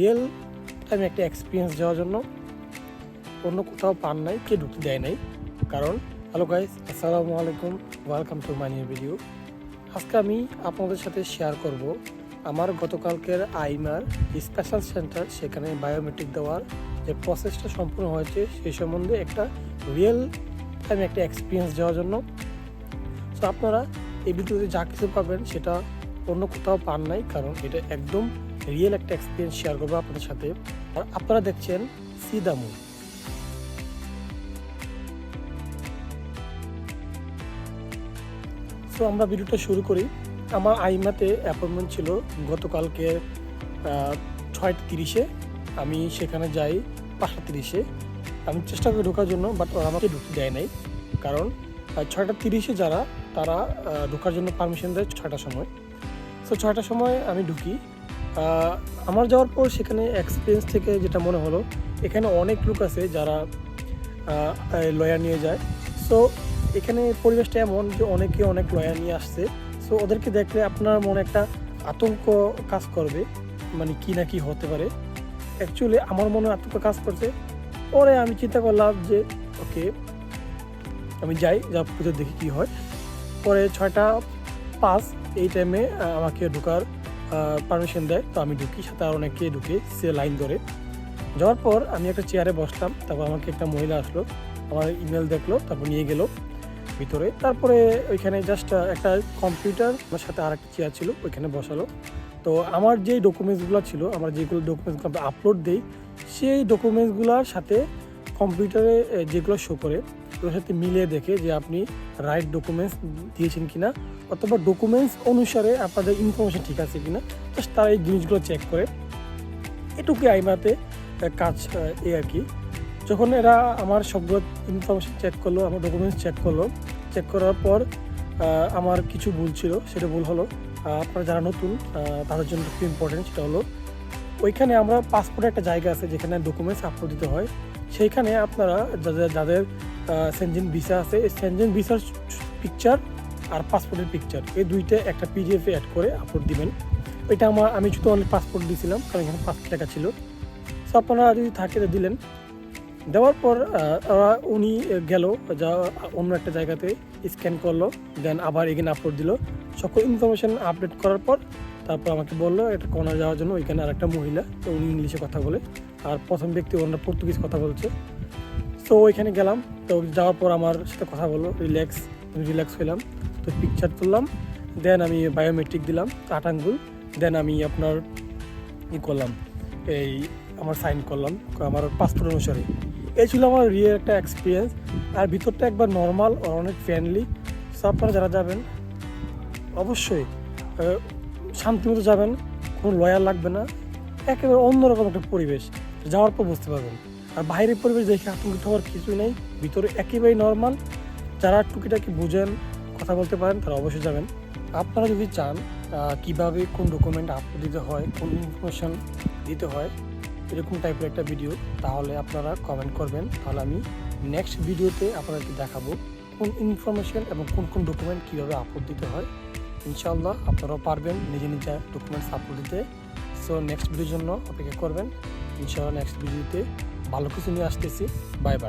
Real time একটা experience দেওয়ার জন্য অন্য কোথাও পান নাই, কে ঢুকতে দেয় নাই। কারণ হ্যালো গাইজ আসসালামু আলাইকুম welcome to my new video আজকে আমি আপনাদের সাথে শেয়ার করব আমার গতকালকের আইমার স্পেশাল সেন্টার সেখানে বায়োমেট্রিক দেওয়ার যে প্রসেসটা সম্পূর্ণ হয়েছে, সেই সম্বন্ধে একটা রিয়েল টাইম একটা এক্সপিরিয়েন্স দেওয়ার জন্য। তো আপনারা এই ভিডিওতে যা কিছু পাবেন, সেটা অন্য কোথাও পান নাই, কারণ এটা একদম রিয়েল একটা এক্সপিরিয়েন্স শেয়ার করব আপনাদের সাথে। আর আপনারা দেখছেন সিদামু। সো আমরা ভিডিওটা শুরু করি। আমার আইমাতে অ্যাপয়েন্টমেন্ট ছিল গতকালকে ছয়টা তিরিশে। আমি সেখানে যাই পাঁচটা তিরিশে। আমি চেষ্টা করি ঢোকার জন্য বাট ওরা আমাকে ঢুকতে দেয় নাই। কারণ ছয়টা তিরিশে যারা, তারা ঢোকার জন্য পারমিশন দেয় ছয়টার সময়। সো ছয়টার সময় আমি ঢুকি। আমার যাওয়ার পর সেখানে এক্সপিরিয়েন্স থেকে যেটা মনে হলো, এখানে অনেক লোক আছে যারা লয়ার নিয়ে যায়। সো এখানে পরিবেশটা এমন যে অনেকে অনেক লয়ার নিয়ে আসছে। সো ওদেরকে দেখলে আপনার মনে একটা আতঙ্ক কাজ করবে মানে কি না কি হতে পারে। অ্যাকচুয়ালি আমার মনে আতঙ্ক কাজ করছে। পরে আমি চিন্তা করলাম যে ওকে আমি যাই যা ভিতর দেখি কি হয়। পরে ছয়টা পাঁচ, এই টাইমে আমাকে ঢোকার পারমিশন দেয়, তো আমি ঢুকি, সাথে আর অনেকে ঢুকে সে লাইন ধরে। যাওয়ার পর আমি একটা চেয়ারে বসলাম, তারপর আমাকে একটা মহিলা আসলো, আমার ইমেল দেখল, তারপর নিয়ে গেল ভিতরে। তারপরে ওইখানে জাস্ট একটা কম্পিউটার আমার সাথে আর একটা চেয়ার ছিল, ওইখানে বসালো। তো আমার যে ডকুমেন্টসগুলো ছিল, আমরা যেগুলো ডকুমেন্টসগুলো আপলোড দিই, সেই ডকুমেন্টসগুলোর সাথে কম্পিউটারে যেগুলো শো করে ওর সাথে মিলিয়ে দেখে যে আপনি রাইট ডকুমেন্টস দিয়েছেন কিনা, অথবা ডকুমেন্টস অনুসারে আপনাদের ইনফরমেশন ঠিক আছে কিনা জাস্ট তারা এই জিনিসগুলো চেক করে। এটুকুই আইমাতে কাজ এ আর কি। যখন এরা আমার সবগুলো ইনফরমেশন চেক করল, আমার ডকুমেন্টস চেক করল চেক করার পর আমার কিছু ভুল ছিল, সেটা ভুল হলো। আপনারা যারা নতুন তাদের জন্য খুব ইম্পর্টেন্ট সেটা হলো, ওইখানে আমরা পাসপোর্টের একটা জায়গা আছে যেখানে ডকুমেন্টস আপলোড দিতে হয়। সেইখানে আপনারা যাদের যাদের সেনজেন ভিসা আছে। এই সেনজেন ভিসার পিকচার আর পাসপোর্টের পিকচার এই দুইটা একটা পিডিএফ অ্যাড করে আপলোড দিবেন। এটা আমার, আমি শুধু অনেক পাসপোর্ট দিয়েছিলাম কারণ এখানে পাসপোর্ট টাকা ছিল। সো আপনারা যদি থাকে দিলেন। দেওয়ার পর ওরা উনি গেল, যা অন্য একটা জায়গাতে স্ক্যান করল দেন আবার এখানে আপলোড দিল। সকল ইনফরমেশন আপডেট করার পর, তারপর আমাকে বলল, এটা কর্নার যাওয়ার জন্য ওইখানে আর একটা মহিলা। তো উনি ইংলিশে কথা বলে, আর প্রথম ব্যক্তি ওনারা পর্তুগিজ কথা বলছে। তো ওইখানে গেলাম। তো যাওয়ার পর আমার সাথে কথা বলল রিল্যাক্স আমি রিল্যাক্স হইলাম। তো পিকচার তুললাম দেন আমি বায়োমেট্রিক দিলাম আট আঙ্গুল দেন আমি আপনার ই করলাম, এই আমার সাইন করলাম, আমার পাসপোর্ট অনুসারে। এই ছিল আমার রিয়েল একটা এক্সপিরিয়েন্স আর ভিতরটা একবার নর্মাল অনেক ফ্রেন্ডলি সো আপনারা যারা যাবেন, অবশ্যই শান্তিমতো যাবেন, কোনো লয়ার লাগবে না। একেবারে অন্যরকম একটা পরিবেশ। যাওয়ার পর বুঝতে পারবেন। আর বাইরের পরিবেশ দেখে আতঙ্কিত হওয়ার কিছুই নেই। ভিতরে একেবারেই নর্মাল যারা টুকিটাকি বুঝেন, কথা বলতে পারেন, তারা অবশ্যই যাবেন। আপনারা যদি চান কীভাবে কোন ডকুমেন্ট আপলোড দিতে হয়, কোন ইনফরমেশন দিতে হয়, এরকম টাইপের একটা ভিডিও তাহলে আপনারা কমেন্ট করবেন। তাহলে আমি নেক্সট ভিডিওতে আপনাদেরকে দেখাবো কোন ইনফরমেশন এবং কোন কোন ডকুমেন্ট কীভাবে আপলোড দিতে হয়। ইনশাআল্লাহ আপনারাও পারবেন নিজে নিজে ডকুমেন্টস আপলোড দিতে। সো নেক্সট ভিডিওর জন্য অপেক্ষা করবেন। ইনশাআল্লাহ নেক্সট ভিডিওতে ভালো কিছু নিয়ে আসতেছি। Bye bye.